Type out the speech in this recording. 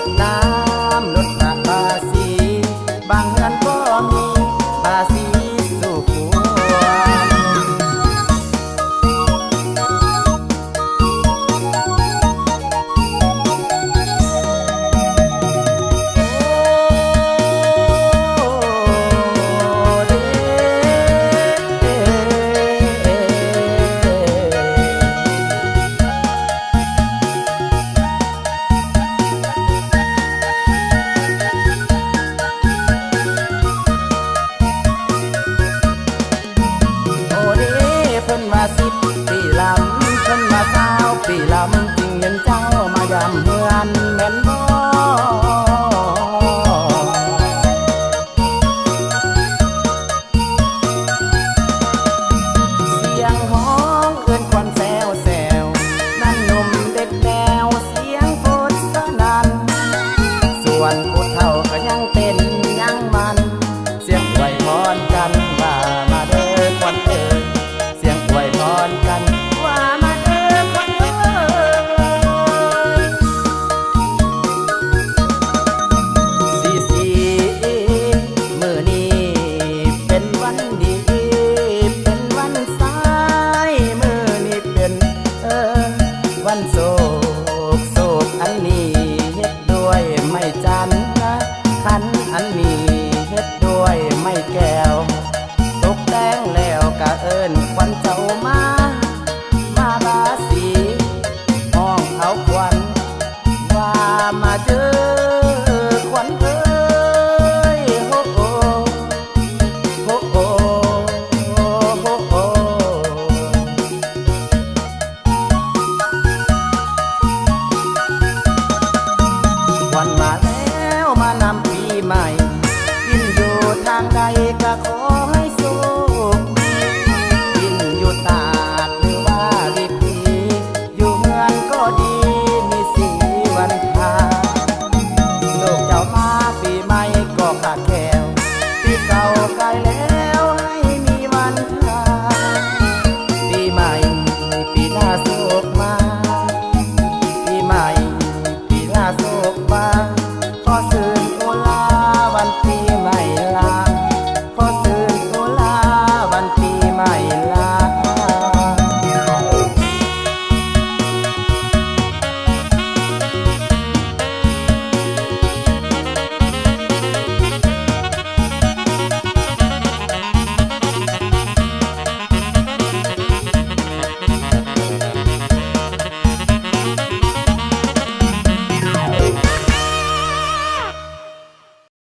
ดน้ำา ก็ขอให้สุขกินอยู่ตาดดีอยู่เมืก็ดีมีสีวันทาโลกเจ้าฟ้าปีใหม่ก็ขาแคลวปีเก่าใกลแล้วให้มีวันทาปีใหม่ปีน้าสุขมาปีใหม่ปีน้าสุขมา